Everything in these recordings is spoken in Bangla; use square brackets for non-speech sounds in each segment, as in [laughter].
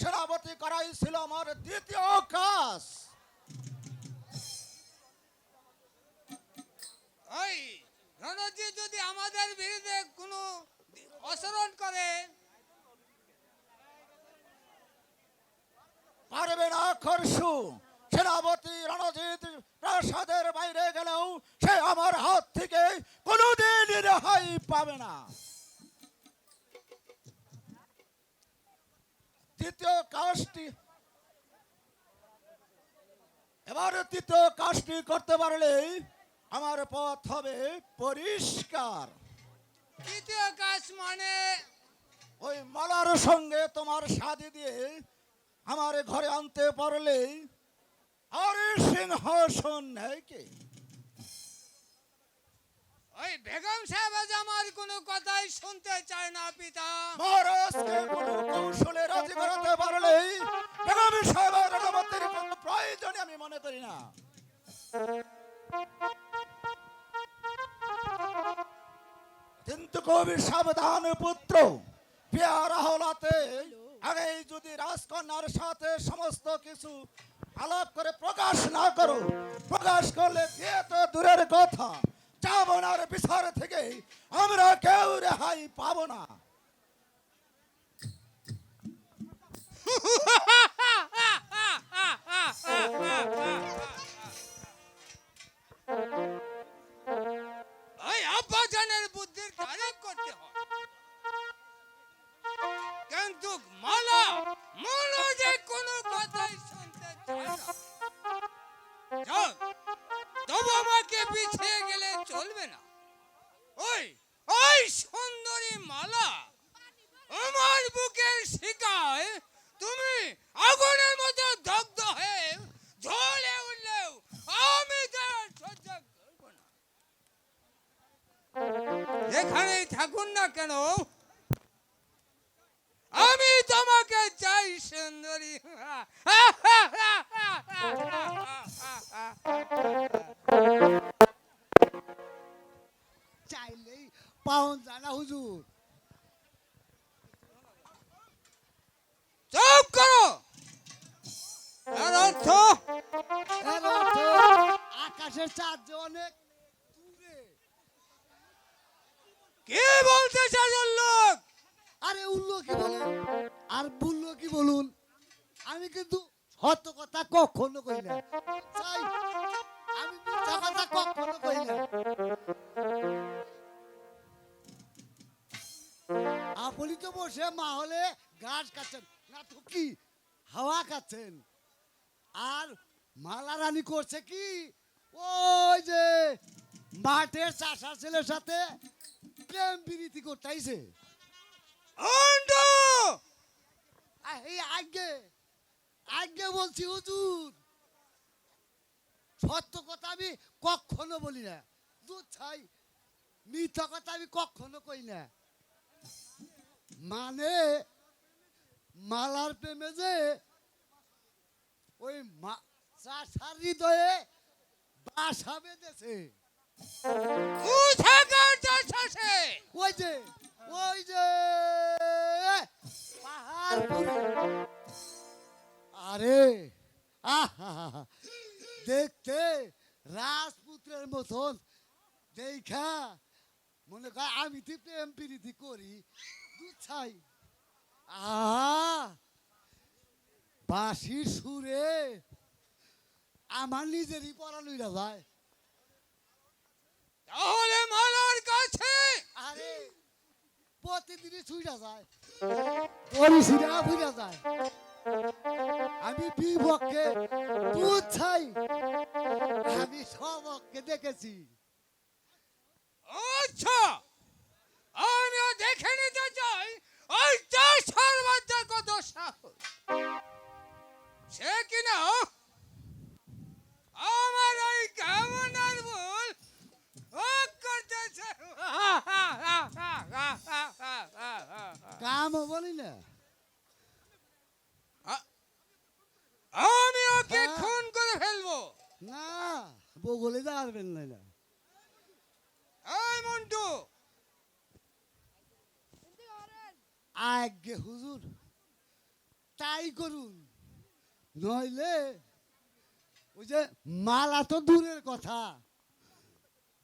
সেনাপতি করাই ছিল আমার দ্বিতীয় কাজ। ওই রণজি যদি আমাদের বিরুদ্ধে কোনো অসরণ করে পারবে না খরসু সেনাপতি রণজিৎ প্রাসাদের বাইরে গেলেও সে আমার হাত থেকে কোনোদিন রেহাই পাবে না। দ্বিতীয় কাজটি এবার তৃতীয় কাজটি করতে পারলেই আমার পথ হবে পরিষ্কার। তৃতীয় কাজ মানে ওই মালার সঙ্গে তোমার শাদি দিয়ে আমার ঘরে আনতে পারলেই আর সিংহাসন নেই কে? ওই বেগম সাহেব আজ আমার কোনো কথাই শুনতে চায় না পিতা। মহারাজকে কোনো কৌশলে রাজি করাতে পারলেই সাহেবের আমি মনে করি না। কিন্তু কবি সাবধান পুত্র, পেয়ারা হলাতে আগেই যদি রাজকন্যার সাথে সমস্ত কিছু আলাপ করে প্রকাশ না করো, প্রকাশ করলে তো দূরের কথা? চাবনার বিচার থেকে আমরা কেউ রেহাই পাবো না। তবু আমাকে পিছিয়ে গেলে চলবে না। ওই ওই সুন্দরী মালা আমার বুকের শিকায় তুমি আগুনের মতো দগ্ধ হয়ে ঝলে উঠলেও আমি তার সহ্য করব না। যেখানেই থাকুন না কেন, আমি তোমাকে চাই সুন্দরী। [laughs] জানা হুজুর। চুপ করো। আকাশের চাঁদ যে অনেক কি বলতে চাই লোক? আরে উল্লো কি বলুন? আর বুল্লো কি বলুন? আমি কিন্তু সত্য কথা কখনো কই না আমি মিথ্যা কথা কখনো কই না আপনি তো বসে মা হলে ঘাস খাচ্ছেন না তো কি হাওয়া খাচ্ছেন আর মালা রানী করছে কি? ওই যে মাঠের চাষার ছেলের সাথে প্রেম বিরীতি করতেইছে এই আগে আগে বলছি হুজুর সত্য কথা আমি কখনো বলি না। দুধ ছাই মিথ্যা কথা আমি কখনো কই না। মানে মালার প্রেমে যে ওই চাষার হৃদয়ে বাসা বেঁধেছে। ওই যে ওই যে পাহাড়পুরে আরে আহা দেখতে রাজপুত্রের মতন। দেখা মনে কর আমি তো প্রেম প্রীতি করি। ছাই আহা! বাঁশির সুরে আমার নিজেরই পড়ালইরা যায়। তাহলে মালার কাছে! আরে প্রতিদিনই ছুঁড়া যায়। পরিসিরা ফুরা যায়। আমি বিপক্ষে দুধ ছাই। আমি সবককে দেখেছি। আচ্ছা! দেখে নিতে চাই ওই চার সর্বাধ্যার কত সাহস। সে কিনা আমার ওই কামনার ভুল। ও করতেছে। কাম বলি না। আমি ওকে হ্যাঁ। খুন করে ফেলব। না বগলে দাঁড়াবেন না না। এই মন্টু আগে হুজুর তাই করুন। নইলে ওই যে মালা তো দূরের কথা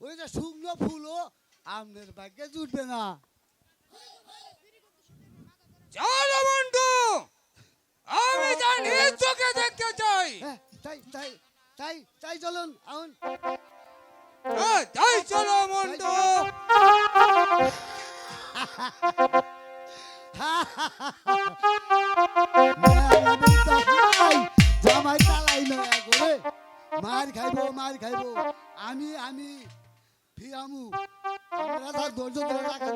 ওই যে শুকনো ফুলও আমনের ভাগ্যে জুটবে না। চলো মন্টু আমি তা নিজ চোখে দেখতে চাই। হ্যাঁ, তাই তাই তাই তাই চলুন হ্যাঁ, তাই চলো মন্টু জামাই চালাই নয়া করে মার খাইবো মার খাইবো। আমি আমি, ফিরামু। আমরা ধৈর্য ধরে রাখার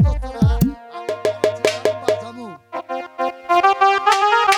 বাঁচামু।